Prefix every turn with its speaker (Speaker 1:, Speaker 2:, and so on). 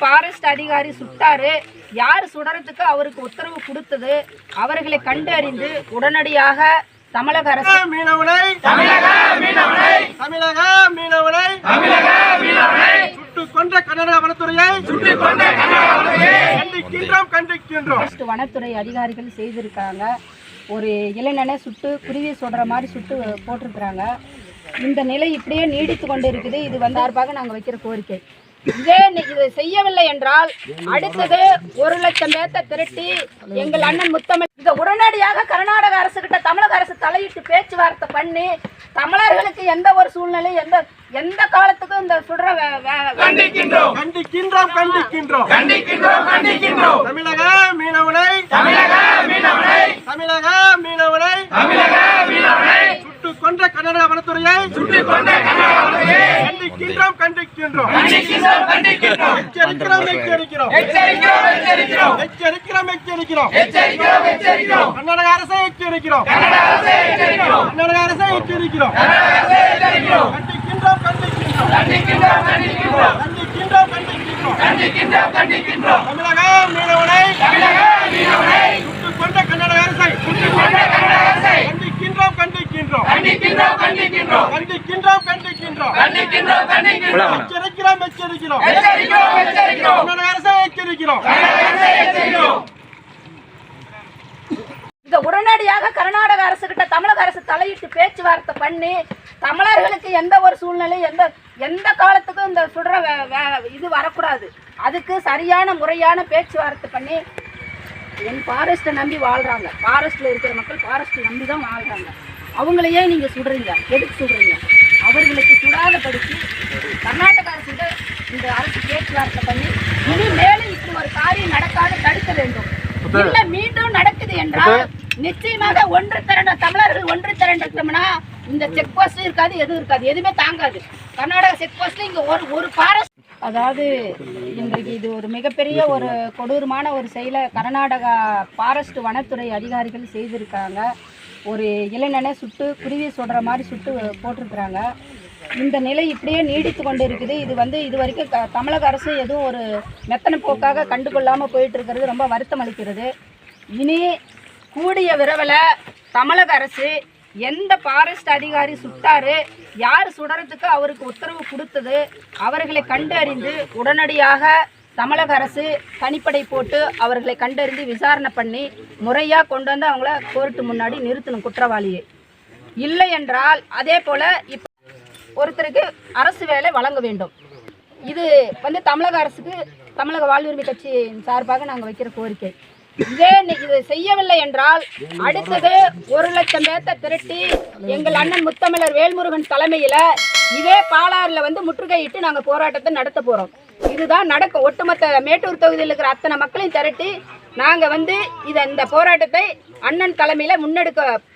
Speaker 1: Forest அதிகாரி சுட்டாரு. யார் சுடறதுக்கு அவருக்கு உத்தரவு கொடுத்தது அவர்களை கண்டறிந்து உடனடியாக தமிழக அரசு
Speaker 2: மீனவனை தமிழக மீனவனை தமிழக மீனவனை தமிழக மீனவனை சுட்டு கொன்ற கன்னட வனத்துறையை சுட்டு கொன்ற கண்டிக்கின்றோம் கண்டிக்கின்றோம்.
Speaker 1: ஃபாரஸ்ட் வனத்துறை அதிகாரிகள் செய்திருக்காங்க ஒரு இளைஞனை சுட்டு குருவி சுடுற மாதிரி சுட்டு போட்டிருக்கிறாங்க. இந்த நிலை இப்படியே நீடித்து கொண்டு இருக்குது இது வந்து சார்பாக நாங்கள் வைக்கிற கோரிக்கை. இதே இதை செய்யவில்லை என்றால் அடுத்தது ஒரு லட்சம் பேர்த்த திரட்டி எங்கள் அண்ணன் முத்தமிழ் இதை உடனடியாக கர்நாடக அரசு கிட்ட தமிழக அரசு தலையிட்டு பேச்சுவார்த்தை பண்ணி தமிழர்களுக்கு எந்த ஒரு சூழ்நிலை எந்த எந்த காலத்துக்கும் இந்த சுடுற வே- வே-
Speaker 2: கண்டிக்கின்றோம். கண்டிக்கின்றோம் கண்டிக்கின்றோம். கண்டிக்கின்றோம் தமிழக மீனவனை தமிழக மீனவனை. தமிழக மீனவனை தமிழக மீனவனை. சுட்டு கொன்ற கன்னட வனத்துறையை சுட்டு கொன்ற கண்டிக்கின்றோம். கண்டிக்கின்றோம். எச்சரிக்கிறோம் எச்சரிக்கிறோம் எச்சரிக்கிறோம். எச்சரிக்கிறோம் எச்சரிக்கிறோம். கர்நாடக அரசை எச்சரிக்கிறோம். கர்நாடக அரசை எச்சரிக்கிறோம். கண்டிக்கின்றோம் கண்டிக்கின்றோம். கண்டிக்கின்றோம் கண்டிக்கின்றோம். தமிழக மீனவனை சுட்டுக் கொண்ட கன்னட அரசை கண்டிக்கின்றோம் கண்டிக்கின்றோம். கண்டிக்கின்றோம் கண்டிக்கின்றோம். எச்சரிக்கிறோம் எச்சரிக்கிறோம். கன்னட அரசை எச்சரிக்கிறோம்.
Speaker 1: இதை உடனடியாக கர்நாடக அரசு கிட்ட தமிழக அரசு தலையிட்டு பேச்சுவார்த்தை பண்ணி தமிழர்களுக்கு எந்த ஒரு சூழ்நிலை எந்த எந்த காலத்துக்கும் இந்த சுடுற வே- வே- இது வரக்கூடாது. அதுக்கு சரியான முறையான பேச்சுவார்த்தை பண்ணி என் ஃபாரஸ்ட்டை நம்பி வாழ்கிறாங்க ஃபாரஸ்ட்டில் இருக்கிற மக்கள் ஃபாரஸ்ட்டை நம்பி தான் வாழ்கிறாங்க அவங்களையே நீங்கள் சுடுறீங்க எதுக்கு சுடுறீங்க? அவர்களுக்கு சுடாதபடிக்கு கர்நாடக அரசுகிட்ட இந்த அரசு பேச்சுவார்த்தை பண்ணி இனி மேலும் இப்படி ஒரு காரியம் நடக்காது தடுக்க வேண்டும். இல்ல மீண்டும் நடக்குது என்றால் நிச்சயமாக ஒன்று திரண்ட தமிழர்கள் ஒன்று திரண்டோம்னா இந்த செக் போஸ்ட் இருக்காது எதுவும் இருக்காது எதுவுமே தாங்காது. கர்நாடகா செக் போஸ்ட்ல இங்க ஒரு ஒரு ஃபாரஸ்ட் அதாவது இன்றைக்கு இது ஒரு மிகப்பெரிய ஒரு கொடூரமான ஒரு செயலை கர்நாடகா ஃபாரஸ்ட் வனத்துறை அதிகாரிகள் செய்திருக்காங்க. ஒரு இளைஞனை சுட்டு குருவி சுடுற மாதிரி சுட்டு போட்டிருக்கிறாங்க. இந்த நிலை இப்படியே நீடித்து கொண்டு இருக்குது இது வந்து இது வரைக்கும் க- தமிழக அரசு எதுவும் ஒரு மெத்தனை போக்காக கண்டுகொள்ளாமல் போயிட்டு இருக்கிறது ரொம்ப வருத்தம் அளிக்கிறது. இனி கூடிய விரைவில் தமிழக அரசு எந்த ஃபாரஸ்ட் அதிகாரி சுட்டாரு யார் சுடுறதுக்கு அவருக்கு உத்தரவு கொடுத்தது அவர்களை கண்டறிந்து உடனடியாக தமிழக அரசு தனிப்படை போட்டு அவர்களை கண்டறிந்து விசாரணை பண்ணி முறையாக கொண்டு வந்து அவங்கள கோர்ட்டு முன்னாடி நிறுத்தணும் குற்றவாளியை. இல்லை என்றால் அதே போல் இப்போ ஒருத்தருக்கு அரசு வேலை வழங்க வேண்டும். இது வந்து தமிழக அரசுக்கு தமிழக வாழ்வுரிமை கட்சியின் சார்பாக நாங்கள் வைக்கிற கோரிக்கை. இதே இது இதை செய்யவில்லை என்றால் அடுத்தது ஒரு லட்சம் பேர்த்த திரட்டி எங்கள் அண்ணன் முத்தமிழர் வேல்முருகன் தலைமையில் இதே பாலாறில் வந்து முற்றுகையிட்டு நாங்கள் போராட்டத்தை நடத்த போகிறோம் இதுதான் நடக்கும் ஒட்டுமொத்த மேட்டூர் தொகுதியில் இருக்கிற அத்தனை மக்களையும் திரட்டி நாங்கள் வந்து இதை இந்த போராட்டத்தை அண்ணன் தலைமையில் முன்னெடுக்க